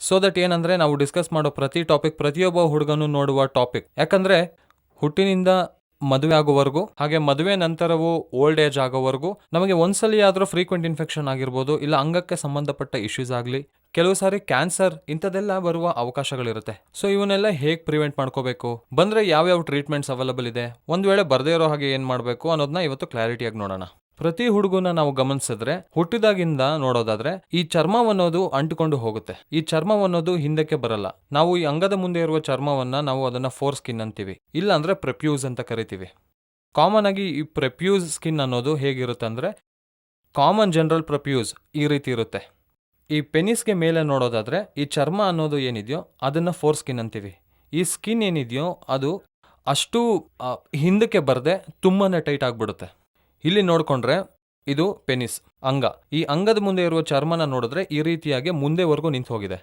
So that ಏನಂದ್ರೆ ನಾವು discuss ಮಾಡೋ ಪ್ರತಿ ಟಾಪಿಕ್ ಪ್ರತಿಯೊಬ್ಬ ಹುಡುಗನು ನೋಡುವ ಟಾಪಿಕ್ ಯಾಕಂದ್ರೆ ಹುಟ್ಟಿನಿಂದ ಮದುವೆ ಆಗೋವರೆಗೂ ಹಾಗೆ ಮದುವೆ ನಂತರವೂ ಓಲ್ಡ್ ಏಜ್ ಆಗೋವರೆಗೂ ನಮಗೆ ಒಂದ್ಸಲಿ ಆದರೂ ಫ್ರೀಕ್ವೆಂಟ್ ಇನ್ಫೆಕ್ಷನ್ ಆಗಿರ್ಬೋದು ಇಲ್ಲ ಅಂಗಕ್ಕೆ ಸಂಬಂಧಪಟ್ಟ ಇಶ್ಯೂಸ್ ಆಗಲಿ, ಕೆಲವು ಸಾರಿ ಕ್ಯಾನ್ಸರ್ ಇಂಥದ್ದೆಲ್ಲ ಬರುವ ಅವಕಾಶಗಳಿರುತ್ತೆ. ಸೊ ಇವನ್ನೆಲ್ಲ ಹೇಗೆ ಪ್ರಿವೆಂಟ್ ಮಾಡ್ಕೋಬೇಕು? ಬಂದರೆ ಯಾವ್ಯಾವ ಟ್ರೀಟ್ಮೆಂಟ್ಸ್ ಅವೈಲಬಲ್ ಇದೆ? ಒಂದು ವೇಳೆ ಬರದೇ ಇರೋ ಹಾಗೆ ಏನು ಮಾಡಬೇಕು ಅನ್ನೋದನ್ನ ಇವತ್ತು ಕ್ಲಾರಿಟಿಯಾಗಿ ನೋಡೋಣ. ಪ್ರತಿ ಹುಡುಗನ ನಾವು ಗಮನಿಸಿದ್ರೆ ಹುಟ್ಟಿದಾಗಿಂದ ನೋಡೋದಾದ್ರೆ ಈ ಚರ್ಮವನ್ನೋದು ಅಂಟಿಕೊಂಡು ಹೋಗುತ್ತೆ. ಈ ಚರ್ಮವನ್ನೋದು ಹಿಂದಕ್ಕೆ ಬರಲ್ಲ. ನಾವು ಈ ಅಂಗದ ಮುಂದೆ ಇರುವ ಚರ್ಮವನ್ನ ನಾವು ಅದನ್ನ ಫೋರ್ ಸ್ಕಿನ್ ಅಂತೀವಿ. ಇಲ್ಲ ಅಂದ್ರೆ ಪ್ರೆಪ್ಯೂಸ್ ಅಂತ ಕರಿತೀವಿ. ಕಾಮನ್ ಆಗಿ ಈ ಪ್ರೆಪ್ಯೂಸ್ ಸ್ಕಿನ್ ಅನ್ನೋದು ಹೇಗಿರುತ್ತೆ ಅಂದ್ರೆ ಕಾಮನ್ ಜನರಲ್ ಪ್ರೆಪ್ಯೂಸ್ ಈ ರೀತಿ ಇರುತ್ತೆ. ಈ ಪೆನಿಸ್ಗೆ ಮೇಲೆ ನೋಡೋದಾದ್ರೆ ಈ ಚರ್ಮ ಅನ್ನೋದು ಏನಿದೆಯೋ ಅದನ್ನ ಫೋರ್ ಸ್ಕಿನ್ ಅಂತೀವಿ. ಈ ಸ್ಕಿನ್ ಏನಿದೆಯೋ ಅದು ಅಷ್ಟು ಹಿಂದಕ್ಕೆ ಬರದೆ ತುಂಬಾನೇ ಟೈಟ್ ಆಗ್ಬಿಡುತ್ತೆ. ಇಲ್ಲಿ ನೋಡ್ಕೊಂಡ್ರೆ ಇದು ಪೆನಿಸ್, ಅಂಗ. ಈ ಅಂಗದ ಮುಂದೆ ಇರುವ ಚರ್ಮನ ನೋಡಿದ್ರೆ ಈ ರೀತಿಯಾಗಿ ಮುಂದೆವರೆಗೂ ನಿಂತು ಹೋಗಿದೆ